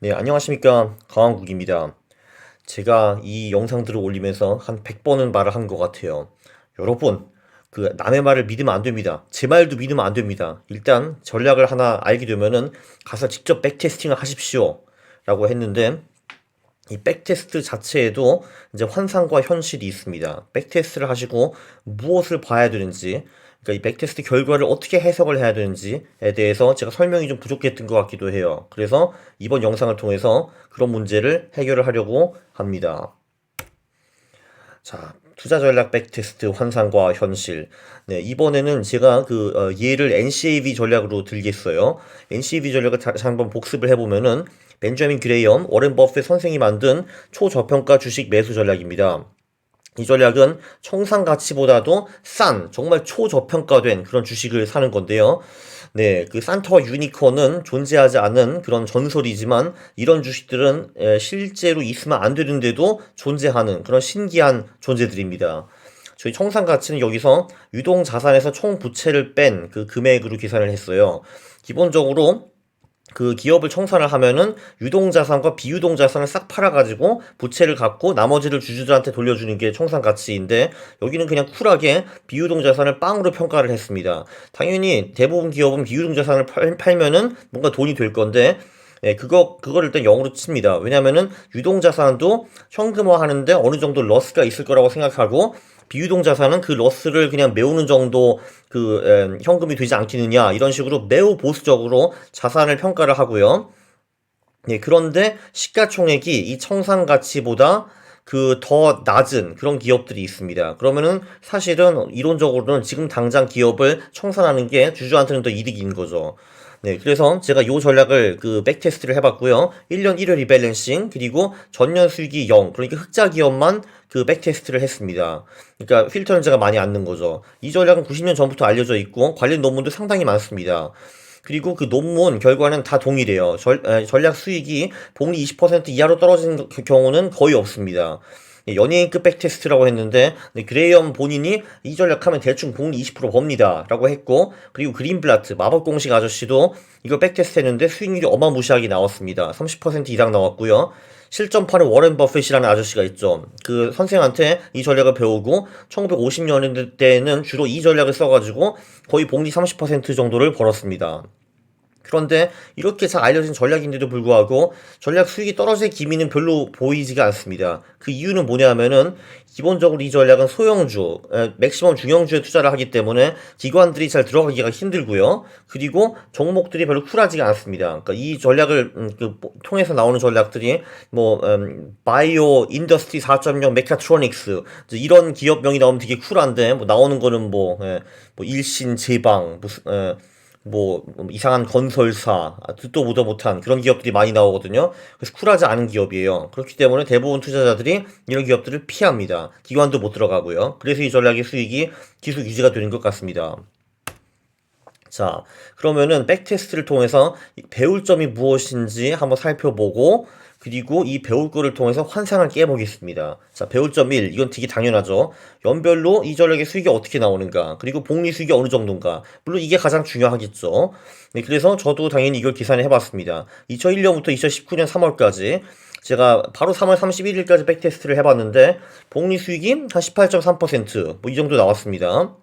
네, 안녕하십니까. 강한국입니다. 제가 이 영상들을 올리면서 한 100번은 말을 한 것 같아요. 여러분, 그 남의 말을 믿으면 안 됩니다. 제 말도 믿으면 안 됩니다. 일단 전략을 하나 알게 되면은 가서 직접 백테스팅을 하십시오. 라고 했는데 이 백테스트 자체에도 이제 환상과 현실이 있습니다. 백테스트를 하시고 무엇을 봐야 되는지, 그러니까 이 백테스트 결과를 어떻게 해석을 해야 되는지에 대해서 제가 설명이 좀 부족했던 것 같기도 해요. 그래서 이번 영상을 통해서 그런 문제를 해결을 하려고 합니다. 자, 투자 전략 백테스트 환상과 현실. 네, 이번에는 제가 그 어, 예를 NCAV 전략으로 들겠어요. NCAV 전략을 다시 한번 복습을 해보면은 벤자민 그레이엄, 워렌 버핏 선생이 만든 초저평가 주식 매수 전략입니다. 이 전략은 청산 가치보다도 싼, 정말 초저평가된 그런 주식을 사는 건데요. 네, 그 산타와 유니콘은 존재하지 않은 그런 전설이지만 이런 주식들은 에, 실제로 있으면 안 되는데도 존재하는 그런 신기한 존재들입니다. 저희 청산 가치는 여기서 유동 자산에서 총 부채를 뺀 그 금액으로 계산을 했어요. 기본적으로 그 기업을 청산을 하면은 유동자산과 비유동자산을 싹 팔아가지고 부채를 갚고 나머지를 주주들한테 돌려주는 게 청산 가치인데 여기는 그냥 쿨하게 비유동자산을 빵으로 평가를 했습니다. 당연히 대부분 기업은 비유동자산을 팔, 팔면은 뭔가 돈이 될 건데 예, 그거, 그거를 일단 0으로 칩니다. 왜냐면은 유동자산도 현금화 하는데 어느 정도 러스가 있을 거라고 생각하고 비유동 자산은 그 러스를 그냥 메우는 정도 그 에, 현금이 되지 않겠느냐 이런 식으로 매우 보수적으로 자산을 평가를 하고요. 네, 그런데 시가총액이 이 청산 가치보다 그 더 낮은 그런 기업들이 있습니다. 그러면은 사실은 이론적으로는 지금 당장 기업을 청산하는 게 주주한테는 더 이득인 거죠. 네, 그래서 제가 요 전략을 그 백테스트를 해봤고요. 1년 1월 리밸런싱, 그리고 전년 수익이 0, 그러니까 흑자 기업만 그 백테스트를 했습니다. 그러니까 필터 현재가 많이 안는 거죠. 이 전략은 90년 전부터 알려져 있고, 관련 논문도 상당히 많습니다. 그리고 그 논문 결과는 다 동일해요. 절, 에, 전략 수익이 복리 20% 이하로 떨어지는 경우는 거의 없습니다. 예, 연예인급 백테스트라고 했는데 네, 그레이엄 본인이 이 전략하면 대충 복리 20% 법니다 라고 했고 그리고 그린블라트 마법공식 아저씨도 이거 백테스트 했는데 수익률이 어마무시하게 나왔습니다 30% 이상 나왔고요 실점파는 워렌 버핏이라는 아저씨가 있죠. 그 선생한테 이 전략을 배우고 1950년대에는 주로 이 전략을 써가지고 거의 복리 30% 정도를 벌었습니다. 그런데 이렇게 잘 알려진 전략인데도 불구하고 전략 수익이 떨어질 기미는 별로 보이지가 않습니다. 그 이유는 뭐냐면은 기본적으로 이 전략은 소형주, 맥시멈 중형주에 투자를 하기 때문에 기관들이 잘 들어가기가 힘들고요. 그리고 종목들이 별로 쿨하지가 않습니다. 그러니까 이 전략을 음, 그, 통해서 나오는 전략들이 뭐 음, 바이오 인더스트리 4.0 메카트로닉스 이런 기업명이 나오면 되게 쿨한데 뭐 나오는 거는 뭐, 예, 뭐 일신 제방 무슨 예, 뭐 이상한 건설사 듣도 보도 못한 그런 기업들이 많이 나오거든요. 그래서 쿨하지 않은 기업이에요. 그렇기 때문에 대부분 투자자들이 이런 기업들을 피합니다. 기관도 못 들어가고요. 그래서 이 전략의 수익이 기술 유지가 되는 것 같습니다. 자, 그러면은 백테스트를 통해서 배울 점이 무엇인지 한번 살펴보고 그리고 이 배울 거를 통해서 환상을 깨보겠습니다. 자, 배울 점 1. 이건 되게 당연하죠. 연별로 이 전략의 수익이 어떻게 나오는가, 그리고 복리 수익이 어느 정도인가. 물론 이게 가장 중요하겠죠. 네, 그래서 저도 당연히 이걸 계산을 해봤습니다. 2001년부터 2019년 3월까지 제가 바로 3월 31일까지 백테스트를 해봤는데 복리 수익이 한 18.3%뭐 이 정도 나왔습니다.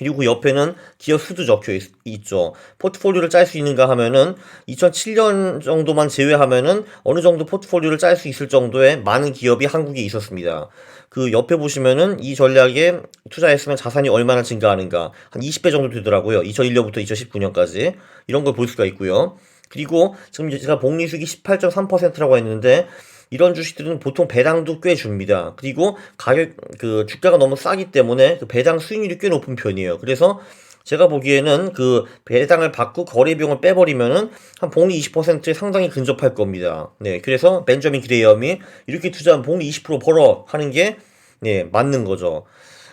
그리고 옆에는 기업 수도 적혀 있, 죠 포트폴리오를 짤 수 있는가 하면은 2007년 정도만 제외하면은 어느 정도 포트폴리오를 짤 수 있을 정도의 많은 기업이 한국에 있었습니다. 그 옆에 보시면은 이 전략에 투자했으면 자산이 얼마나 증가하는가 한 20배 정도 되더라고요. 2001년부터 2019년까지 이런 걸 볼 수가 있고요. 그리고 지금 제가 복리수익이 18.3%라고 했는데 이런 주식들은 보통 배당도 꽤 줍니다. 그리고 가격 그 주가가 너무 싸기 때문에 그 배당 수익률이 꽤 높은 편이에요. 그래서 제가 보기에는 그 배당을 받고 거래 비용을 빼버리면은 한 복리 20%에 상당히 근접할 겁니다. 네, 그래서 벤저민 그레이엄이 이렇게 투자하면 복리 20% 벌어 하는 게 네, 맞는 거죠.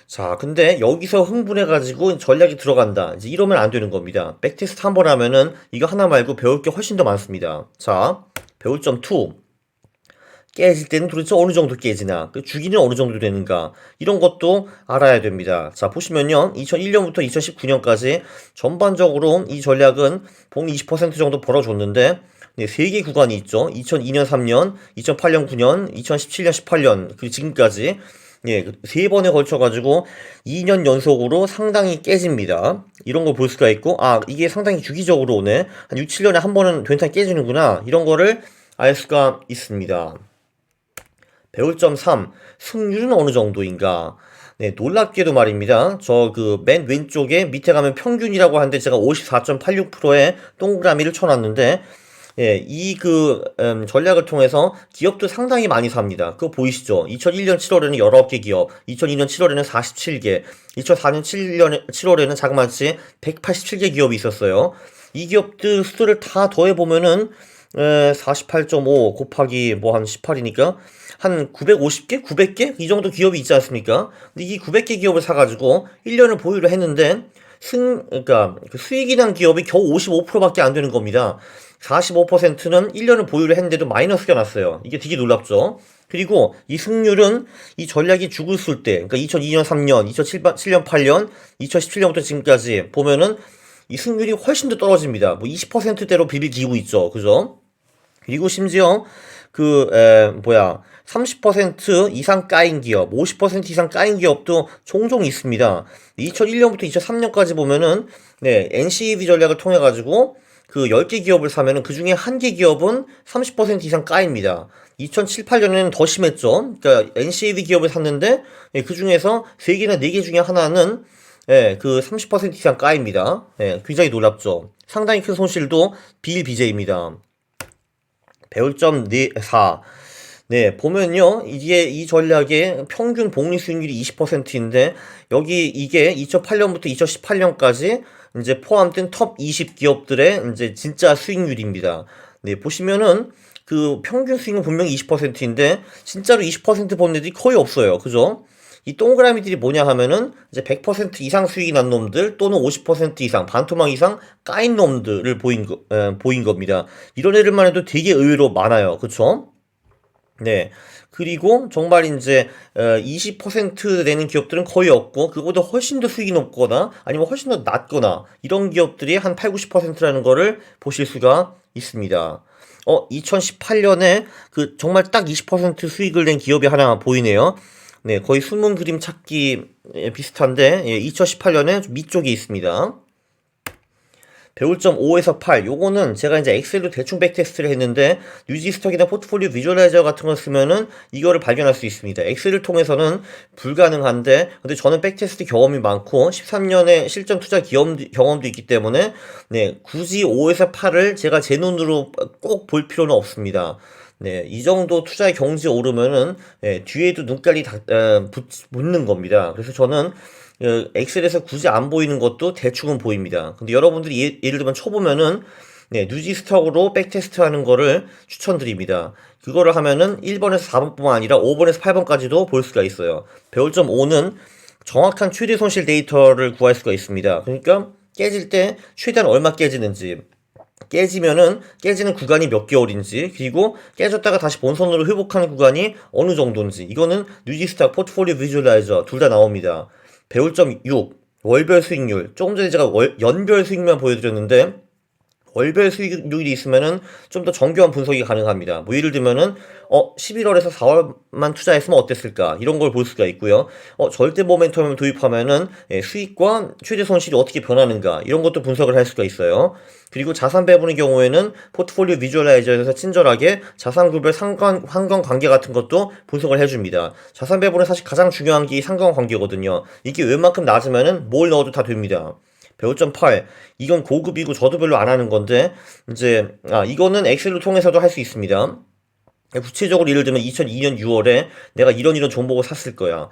자, 근데 여기서 흥분해가지고 전략이 들어간다. 이제 이러면 안 되는 겁니다. 백테스트 한 번 하면은 이거 하나 말고 배울 게 훨씬 더 많습니다. 자, 배울 점 2. 깨질 때는 도대체 어느 정도 깨지나, 그 주기는 어느 정도 되는가, 이런 것도 알아야 됩니다. 자, 보시면요. 2001년부터 2019년까지 전반적으로 이 전략은 봉 20% 정도 벌어줬는데, 네, 세개 구간이 있죠. 2002년, 3년, 2008년, 9년, 2017년, 18년, 그리고 지금까지 예, 그세 번에 걸쳐 가지고 2년 연속으로 상당히 깨집니다. 이런 걸 볼 수가 있고 아, 이게 상당히 주기적으로 오네. 한 6, 7년에 한 번은 된탕 깨지는구나. 이런 거를 알 수가 있습니다. 배울 점 3. 승률은 어느 정도인가? 네, 놀랍게도 말입니다. 저 그 맨 왼쪽에 밑에 가면 평균이라고 하는데 제가 54.86%의 동그라미를 쳐놨는데 예, 이그 전략을 통해서 기업도 상당히 많이 삽니다. 그거 보이시죠? 2001년 7월에는 19개 기업, 2002년 7월에는 47개, 2004년 7년 7월에는 자그마치 187개 기업이 있었어요. 이 기업들 수를 다 더해 보면은 48.5 곱하기 뭐 한 18이니까 한 950개? 900개? 이 정도 기업이 있지 않습니까? 근데 이 900개 기업을 사가지고 1년을 보유를 했는데 승, 그러니까 그 수익이 난 기업이 겨우 55%밖에 안 되는 겁니다. 45%는 1년을 보유를 했는데도 마이너스가 났어요. 이게 되게 놀랍죠? 그리고 이 승률은 이 전략이 죽었을 때, 그러니까 2002년, 3년, 2007년, 8년, 2017년부터 지금까지 보면은 이 승률이 훨씬 더 떨어집니다. 뭐 20%대로 비비기고 있죠. 그죠? 그리고 심지어 그, 에, 뭐야, 30% 이상 까인 기업, 50% 이상 까인 기업도 종종 있습니다. 2001년부터 2003년까지 보면은, 네, NCEV 전략을 통해 가지고 그 10개 기업을 사면은 그 중에 한 개 기업은 30% 이상 까입니다. 2007, 8년에는 더 심했죠. 그러니까 NCAV 기업을 샀는데 예, 그 중에서 3개나 4개 중에 하나는 예, 그 30% 이상 까입니다. 예, 굉장히 놀랍죠. 상당히 큰 손실도 비일비재입니다. 배울 점 4. 네, 보면요. 이게 이 전략의 평균 복리 수익률이 20%인데 여기 이게 2008년부터 2018년까지 이제 포함된 톱 20 기업들의 이제 진짜 수익률입니다. 네, 보시면은 그 평균 수익은 분명히 20%인데 진짜로 20%본 애들이 거의 없어요. 그죠? 이 동그라미들이 뭐냐 하면은 이제 100% 이상 수익이 난 놈들 또는 50% 이상 반토막 이상 까인 놈들을 보인 거, 에, 보인 겁니다. 이런 애들만 해도 되게 의외로 많아요. 그쵸? 네. 그리고 정말 이제 20% 되는 기업들은 거의 없고 그거보다 훨씬 더 수익이 높거나 아니면 훨씬 더 낮거나 이런 기업들이 한 8, 90%라는 거를 보실 수가 있습니다. 어, 2018년에 그 정말 딱 20% 수익을 낸 기업이 하나 보이네요. 네, 거의 숨은 그림 찾기 비슷한데 예, 2018년에 밑쪽에 있습니다. 배울 점 5에서 8 요거는 제가 이제 엑셀로 대충 백테스트를 했는데 뉴지스톡이나 포트폴리오 비주얼라이저 같은 거 쓰면은 이거를 발견할 수 있습니다. 엑셀을 통해서는 불가능한데 근데 저는 백테스트 경험이 많고 13년의 실전 투자 경험, 경험도 있기 때문에 네 굳이 5에서 8을 제가 제 눈으로 꼭 볼 필요는 없습니다. 네, 이 정도 투자의 경지 오르면은 네, 뒤에도 눈깔이 다, 에, 붙, 붙는 겁니다. 그래서 저는 어, 엑셀에서 굳이 안 보이는 것도 대충은 보입니다. 근데 여러분들이 예, 예를 들면 쳐보면은 네, 뉴지스톡으로 백테스트 하는 거를 추천드립니다. 그거를 하면은 1번에서 4번뿐만 아니라 5번에서 8번까지도 볼 수가 있어요. 배울 점 5는 정확한 최대 손실 데이터를 구할 수가 있습니다. 그러니까 깨질 때 최대한 얼마 깨지는지 깨지면은 깨지는 구간이 몇 개월인지 그리고 깨졌다가 다시 본선으로 회복하는 구간이 어느 정도인지 이거는 뉴지스탁 포트폴리오 비주얼라이저 둘 다 나옵니다. 배울 점 6. 월별 수익률. 조금 전에 제가 월, 연별 수익률만 보여드렸는데 월별 수익률이 있으면은 좀 더 정교한 분석이 가능합니다. 뭐 예를 들면은 어 11월에서 4월만 투자했으면 어땠을까 이런 걸 볼 수가 있고요. 어 절대 모멘텀을 도입하면은 예, 수익과 최대 손실이 어떻게 변하는가 이런 것도 분석을 할 수가 있어요. 그리고 자산 배분의 경우에는 포트폴리오 비주얼라이저에서 친절하게 자산급별 상관 환경 관계 같은 것도 분석을 해줍니다. 자산 배분은 사실 가장 중요한 게 상관 관계거든요. 이게 웬만큼 낮으면은 뭘 넣어도 다 됩니다. 배울 점 8. 이건 고급이고 저도 별로 안 하는 건데, 이제, 아, 이거는 엑셀을 통해서도 할 수 있습니다. 구체적으로 예를 들면 2002년 6월에 내가 이런 이런 종목을 샀을 거야.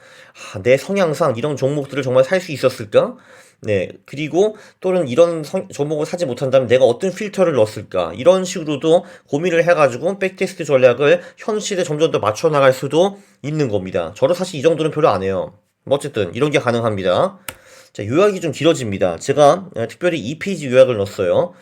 아, 내 성향상 이런 종목들을 정말 살 수 있었을까? 네. 그리고 또는 이런 성, 종목을 사지 못한다면 내가 어떤 필터를 넣었을까? 이런 식으로도 고민을 해가지고 백테스트 전략을 현실에 점점 더 맞춰 나갈 수도 있는 겁니다. 저도 사실 이 정도는 별로 안 해요. 뭐 어쨌든 이런 게 가능합니다. 자, 요약이 좀 길어집니다. 제가 특별히 2페이지 요약을 넣었어요.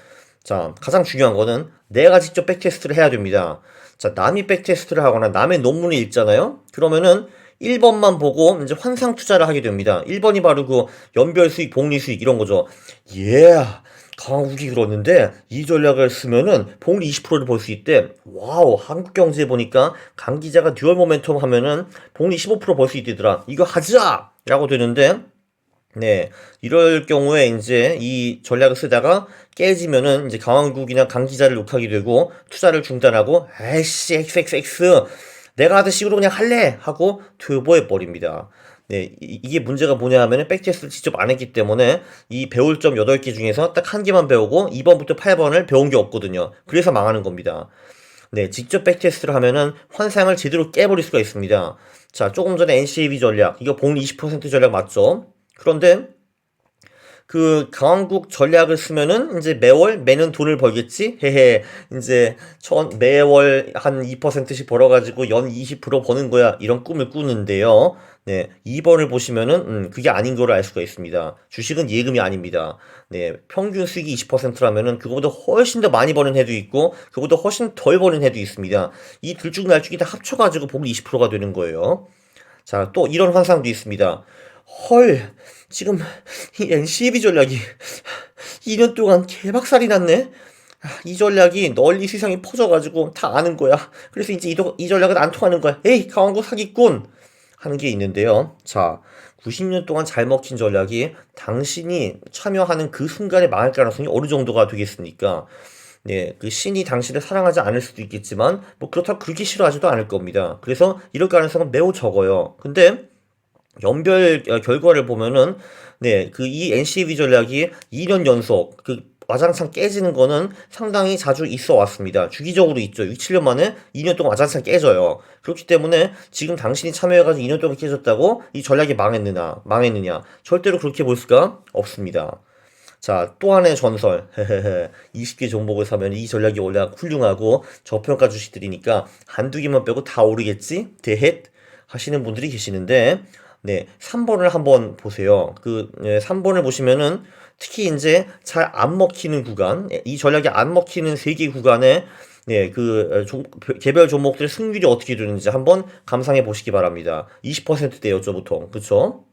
자, 가장 중요한 거는 내가 직접 백테스트를 해야 됩니다. 자, 남이 백테스트를 하거나 남의 논문을 읽잖아요? 그러면은 1번만 보고 이제 환상 투자를 하게 됩니다. 1번이 바로 그 연별 수익, 복리 수익 이런 거죠. 예. Yeah. 강국이 그러는데 이 전략을 쓰면은 복리 20%를 벌 수 있대. 와우, 한국 경제 보니까 강 기자가 듀얼 모멘텀 하면은 복리 15%벌 수 있대더라. 이거 하자! 라고 되는데 네, 이럴 경우에 이제 이 전략을 쓰다가 깨지면은 이제 강원국이나 강기자를 욕하게 되고 투자를 중단하고 에이씨 XXX 내가 하던 식으로 그냥 할래 하고 퇴보해 버립니다. 네, 이- 이게 문제가 뭐냐 하면은 백테스트를 직접 안 했기 때문에 이 배울 점 8개 중에서 딱 한 개만 배우고 2번부터 8번을 배운 게 없거든요. 그래서 망하는 겁니다. 네, 직접 백테스트를 하면은 환상을 제대로 깨버릴 수가 있습니다. 자, 조금 전에 NCAB 전략, 이거 봉 20% 전략 맞죠? 그런데 그 강한국 전략을 쓰면은 이제 매월 매년 돈을 벌겠지? 헤헤. 이제 천 매월 한 2%씩 벌어가지고 연 20% 버는 거야. 이런 꿈을 꾸는데요. 네, 2번을 보시면은 음, 그게 아닌 거를 알 수가 있습니다. 주식은 예금이 아닙니다. 네, 평균 수익이 20%라면은 그거보다 훨씬 더 많이 버는 해도 있고 그거보다 훨씬 덜 버는 해도 있습니다. 이 둘중 날중이 다 합쳐가지고 복리 20%가 되는 거예요. 자, 또 이런 환상도 있습니다. 헐, 지금 이 NCAB 전략이 2년 동안 개박살이 났네? 아, 이 전략이 널리 세상에 퍼져가지고 다 아는 거야. 그래서 이제 이, 도- 이 전략은 안 통하는 거야. 에이, 강원구 사기꾼! 하는 게 있는데요. 자, 90년 동안 잘 먹힌 전략이 당신이 참여하는 그 순간에 망할 가능성이 어느 정도가 되겠습니까? 네, 그 신이 당신을 사랑하지 않을 수도 있겠지만, 뭐 그렇다고 그렇게 싫어하지도 않을 겁니다. 그래서 이럴 가능성은 매우 적어요. 근데, 연별 어, 결과를 보면은 네, 그 이 NCV 전략이 2년 연속 그 와장창 깨지는 거는 상당히 자주 있어 왔습니다. 주기적으로 있죠. 6, 7년 만에 2년 동안 와장창 깨져요. 그렇기 때문에 지금 당신이 참여해가지고 2년 동안 깨졌다고 이 전략이 망했느냐, 망했느냐. 절대로 그렇게 볼 수가 없습니다. 자, 또 하나의 전설. 20개 종목을 사면 이 전략이 원래 훌륭하고 저평가 주식들이니까 한두 개만 빼고 다 오르겠지? 대헷? 하시는 분들이 계시는데, 네, 3번을 한번 보세요. 그, 네, 3번을 보시면은 특히 이제 잘 안 먹히는 구간, 이 전략이 안 먹히는 세 개 구간에 네, 그 어, 종- 개별 종목들의 승률이 어떻게 되는지 한번 감상해 보시기 바랍니다. 20%대였죠, 보통. 그쵸?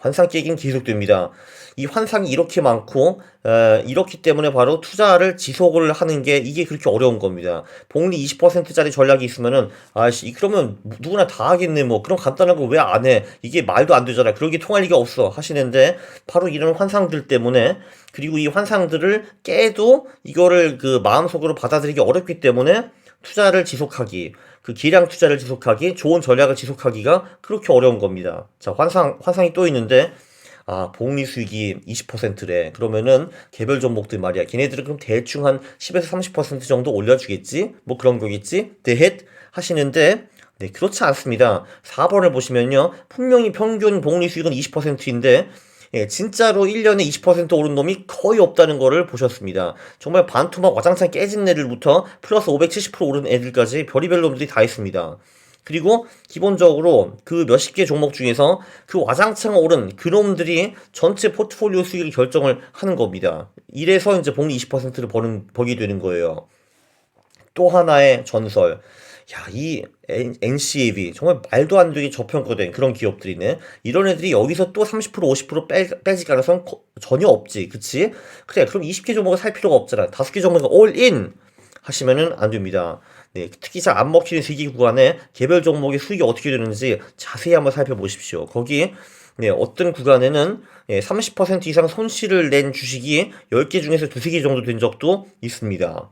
환상 깨기는 계속됩니다. 이 환상이 이렇게 많고 에, 이렇기 때문에 바로 투자를 지속을 하는 게 이게 그렇게 어려운 겁니다. 복리 20%짜리 전략이 있으면은 아씨 그러면 누구나 다 하겠네 뭐 그럼 간단한 거 왜 안 해? 이게 말도 안 되잖아. 그런 게 통할 리가 없어 하시는데 바로 이런 환상들 때문에 그리고 이 환상들을 깨도 이거를 그 마음속으로 받아들이기 어렵기 때문에 투자를 지속하기, 그 기량 투자를 지속하기, 좋은 전략을 지속하기가 그렇게 어려운 겁니다. 자, 환상, 환상이 또 있는데, 아, 복리 수익이 20%래. 그러면은 개별 종목들 말이야. 걔네들은 그럼 대충 한 10에서 30% 정도 올려주겠지? 뭐 그런 거겠지? 대헷 하시는데, 네, 그렇지 않습니다. 4번을 보시면요. 분명히 평균 복리 수익은 20%인데, 예, 진짜로 1년에 20% 오른 놈이 거의 없다는 거를 보셨습니다. 정말 반토막 와장창 깨진 애들부터 플러스 570% 오른 애들까지 별의별 놈들이 다 있습니다. 그리고 기본적으로 그 몇십 개 종목 중에서 그 와장창 오른 그놈들이 전체 포트폴리오 수익을 결정을 하는 겁니다. 이래서 이제 복리 20%를 버는, 버게 되는 거예요. 또 하나의 전설. 야, 이 NCAB 정말 말도 안 되게 저평가된 그런 기업들이네. 이런 애들이 여기서 또 30% 50% 빼, 빼질 가능성 거- 전혀 없지. 그치? 그래, 그럼 20개 종목을 살 필요가 없잖아. 5개 종목을 올인 하시면은 안 됩니다. 네, 특히 잘 안 먹히는 세기 구간에 개별 종목의 수익이 어떻게 되는지 자세히 한번 살펴보십시오. 거기 네, 어떤 구간에는 예, 30% 이상 손실을 낸 주식이 10개 중에서 두세 개 정도 된 적도 있습니다.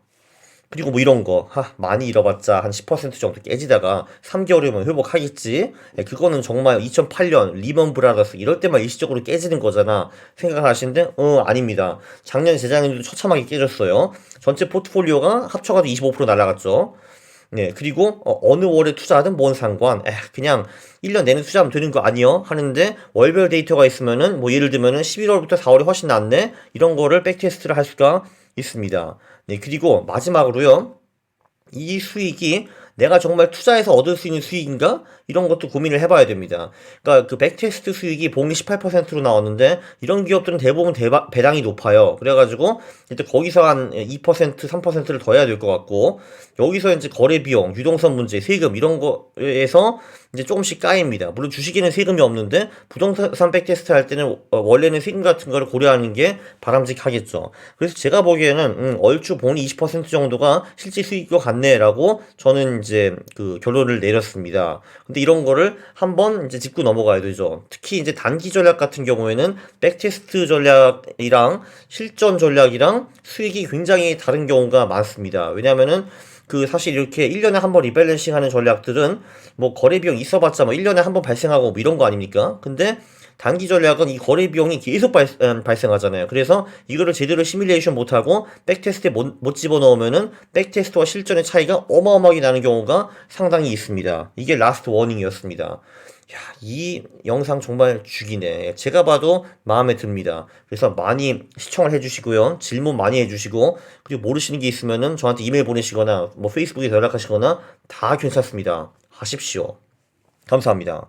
그리고 뭐 이런 거, 하, 많이 잃어봤자 한 10% 정도 깨지다가 3개월이면 회복하겠지? 예, 그거는 정말 2008년 리먼 브라더스 이럴 때만 일시적으로 깨지는 거잖아. 생각하시는데, 어, 아닙니다. 작년, 재작년에도 처참하게 깨졌어요. 전체 포트폴리오가 합쳐가지고 25% 날아갔죠. 네, 그리고 어, 느 월에 투자하든 뭔 상관, 에, 그냥 1년 내내 투자하면 되는 거 아니요? 하는데 월별 데이터가 있으면은 뭐 예를 들면은 11월부터 4월이 훨씬 낫네? 이런 거를 백테스트를 할 수가 있습니다. 네, 그리고 마지막으로요. 이 수익이 내가 정말 투자해서 얻을 수 있는 수익인가? 이런 것도 고민을 해봐야 됩니다. 그러니까 그 백테스트 수익이 복리 18%로 나왔는데 이런 기업들은 대부분 대박, 배당이 높아요. 그래가지고 일단 거기서 한 2% 3%를 더 해야 될 것 같고 여기서 이제 거래 비용, 유동성 문제, 세금 이런 거에서 이제 조금씩 까입니다. 물론 주식에는 세금이 없는데 부동산 백테스트 할 때는 어, 원래는 세금 같은 거를 고려하는 게 바람직하겠죠. 그래서 제가 보기에는 음, 얼추 복리 20% 정도가 실제 수익 것 같네라고 저는 이제 그 결론을 내렸습니다. 근데 이런 거를 한번 이제 짚고 넘어가야 되죠. 특히 이제 단기 전략 같은 경우에는 백테스트 전략이랑 실전 전략이랑 수익이 굉장히 다른 경우가 많습니다. 왜냐면은 그 사실 이렇게 1년에 한 번 리밸런싱 하는 전략들은 뭐 거래 비용 있어봤자 뭐 1년에 한 번 발생하고 뭐 이런 거 아닙니까? 근데 단기 전략은 이 거래 비용이 계속 발, 음, 발생하잖아요. 그래서 이거를 제대로 시뮬레이션 못하고 백테스트에 못, 못 집어넣으면은 백테스트와 실전의 차이가 어마어마하게 나는 경우가 상당히 있습니다. 이게 라스트 워닝이었습니다. 야, 이 영상 정말 죽이네. 제가 봐도 마음에 듭니다. 그래서 많이 시청을 해주시고요. 질문 많이 해주시고, 그리고 모르시는 게 있으면은 저한테 이메일 보내시거나, 뭐 페이스북에 연락하시거나 다 괜찮습니다. 하십시오. 감사합니다.